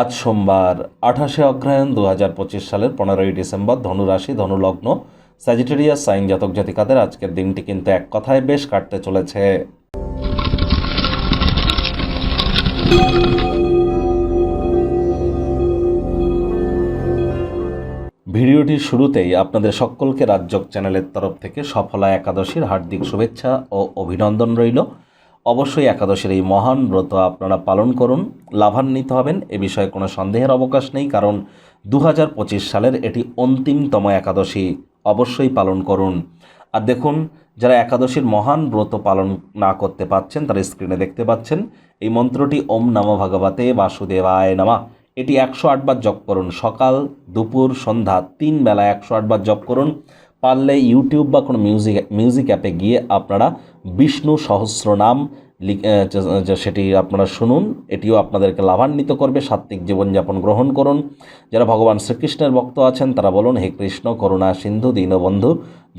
আজ সোমবার, আঠাশে অগ্রহায়ণ দু হাজার পঁচিশ সালের পনেরোই ডিসেম্বর, ধনুরাশি, ধনুলগ্ন স্যাজিটেরিয়াস সাইন জাতক জাতিকাদের আজকের দিনটি কিন্তু এক কথায় বেশ কাটতে চলেছে। ভিডিওটির শুরুতেই আপনাদের সকলকে রাজ্যক চ্যানেলের তরফ থেকে সফলা একাদশীর হার্দিক শুভেচ্ছা ও অভিনন্দন রইল। অবশ্যই একাদশের এই মহান ব্রত আপনারা পালন করুন, লাভান্বিত হবেন, এ বিষয়ে কোনো সন্দেহের অবকাশ নেই, কারণ দু হাজার পঁচিশ সালের এটি অন্তিমতম একাদশী, অবশ্যই পালন করুন। আর দেখুন, যারা একাদশীর মহান ব্রত পালন না করতে পাচ্ছেন তারা স্ক্রিনে দেখতে পাচ্ছেন, এই মন্ত্রটি ওম নম ভগবতে বাসুদেবায় নামা। এটি একশো আটবার জপ করুন, সকাল, দুপুর, সন্ধ্যা, তিন বেলা একশো আটবার জপ করুন। পারলে ইউটিউব বা কোনো মিউজিক মিউজিক অ্যাপে গিয়ে আপনারা বিষ্ণু সহস্রনাম সেটি আপনারা শুনুন, এটিও আপনাদেরকে লাভান্বিত করবে, সাত্ত্বিক জীবনযাপন গ্রহণ করুন। যারা ভগবান শ্রীকৃষ্ণের ভক্ত আছেন, তারা বলুন, হে কৃষ্ণ, করুণা সিন্ধু, দীনবন্ধু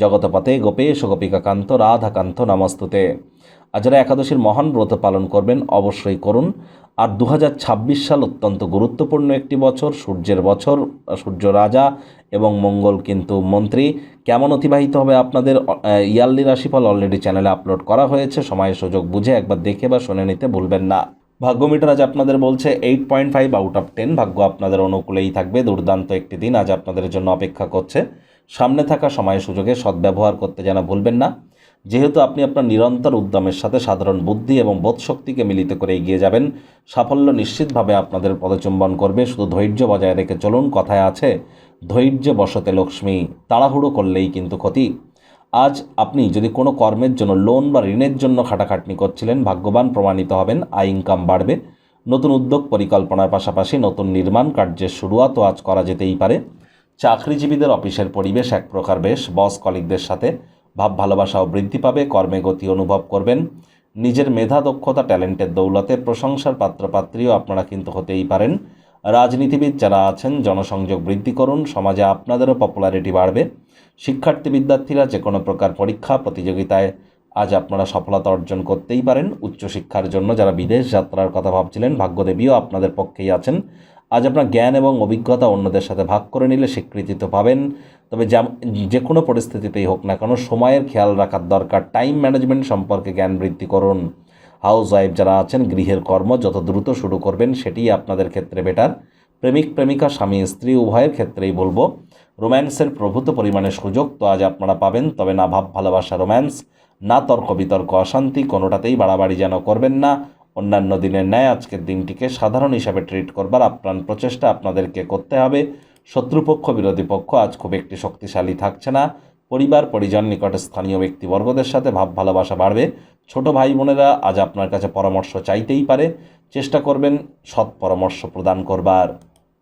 জগতপতে গোপেশ গোপিকাকান্ত রাধাকান্ত, নমস্তুতে। আর যারা একাদশীর মহান ব্রত পালন করবেন অবশ্যই করুন। আর দু হাজার ছাব্বিশ সাল অত্যন্ত গুরুত্বপূর্ণ একটি বছর, সূর্যের বছর, সূর্য রাজা এবং মঙ্গল কিন্তু মন্ত্রী। কেমন অতিবাহিত হবে আপনাদের ইয়ারলি রাশিফল অলরেডি চ্যানেলে আপলোড করা হয়েছে। সময় সুযোগ বুঝে একবার দেখে বা শুনে নিতে ভুলবেন না। ভাগ্য ভাগ্যমিটার আজ আপনাদের বলছে eight point five out of ten ভাগ্য আপনাদের অনুকূলেই থাকবে। দুর্দান্ত একটি দিন আজ আপনাদের জন্য অপেক্ষা করছে। সামনে থাকা সময় সুযোগে সদ্ব্যবহার করতে যেন ভুলবেন না। যেহেতু আপনি আপনার নিরন্তর উদ্যমের সাথে সাধারণ বুদ্ধি এবং বোধশক্তিকে মিলিত করে এগিয়ে যাবেন, সাফল্য নিশ্চিতভাবে আপনাদের পদচুম্বন করবে। শুধু ধৈর্য বজায় রেখে চলুন, কথায় আছে ধৈর্য বসতে লক্ষ্মী, তাড়াহুড়ো করলেই কিন্তু ক্ষতি। আজ আপনি যদি কোনো কর্মের জন্য, লোন বা ঋণের জন্য খাটাখাটনি করছিলেন, ভাগ্যবান প্রমাণিত হবেন, আয় ইনকাম বাড়বে। নতুন উদ্যোগ পরিকল্পনার পাশাপাশি নতুন নির্মাণ কার্যের শুরুয়াতও আজ করা যেতেই পারে। চাকরিজীবীদের অফিসের পরিবেশ এক প্রকার বেশ, বস কলিকদের সাথে ভাব ভালোবাসাও বৃদ্ধি পাবে, কর্মে গতি অনুভব করবেন। নিজের মেধা, দক্ষতা, ট্যালেন্টের দৌলতে প্রশংসার পাত্রপাত্রীও আপনারা কিন্তু হতেই পারেন। রাজনীতিবিদ যারা আছেন, জনসংযোগ বৃদ্ধি করুন, সমাজে আপনাদেরও পপুলারিটি বাড়বে। শিক্ষার্থী, বিদ্যার্থীরা যে কোনো প্রকার পরীক্ষা, প্রতিযোগিতায় আজ আপনারা সফলতা অর্জন করতেই পারেন। উচ্চশিক্ষার জন্য যারা বিদেশ যাত্রার কথা ভাবছিলেন, ভাগ্যদেবীও আপনাদের পক্ষেই আছেন। আজ আপনার জ্ঞান এবং অভিজ্ঞতা অন্যদের সাথে ভাগ করে নিলে স্বীকৃতি তো পাবেন। তবে যে কোনো পরিস্থিতিতেই হোক না কেন, সময়ের খেয়াল রাখার দরকার। টাইম ম্যানেজমেন্ট সম্পর্কে জ্ঞান বৃদ্ধি করুন। হাউস ওয়াইফ যারা আছেন, গৃহের কর্ম যত দ্রুত শুরু করবেন, সেটিই আপনাদের ক্ষেত্রে বেটার। প্রেমিক, প্রেমিকা, স্বামী, স্ত্রী, উভয়ের ক্ষেত্রেই বলব, রোম্যান্সের প্রভূত পরিমাণে সুযোগ তো আজ আপনারা পাবেন, তবে না ভাব, ভালোবাসা, রোম্যান্স, না তর্ক বিতর্ক, অশান্তি, কোনোটাতেই বাড়াবাড়ি যেন করবেন না। অন্যান্য দিনের ন্যায় আজকের দিনটিকে সাধারণ হিসাবে ট্রিট করবার আপ্রাণ প্রচেষ্টা আপনাদেরকে করতে হবে। শত্রুপক্ষ, বিরোধী পক্ষ আজ খুব একটি শক্তিশালী থাকছে না। পরিবার, পরিজন, নিকট স্থানীয় ব্যক্তিবর্গদের সাথে ভাব ভালোবাসা বাড়বে। ছোট ভাই বোনেরা আজ আপনার কাছে পরামর্শ চাইতেই পারে। চেষ্টা করবেন সৎ পরামর্শ প্রদান করবার।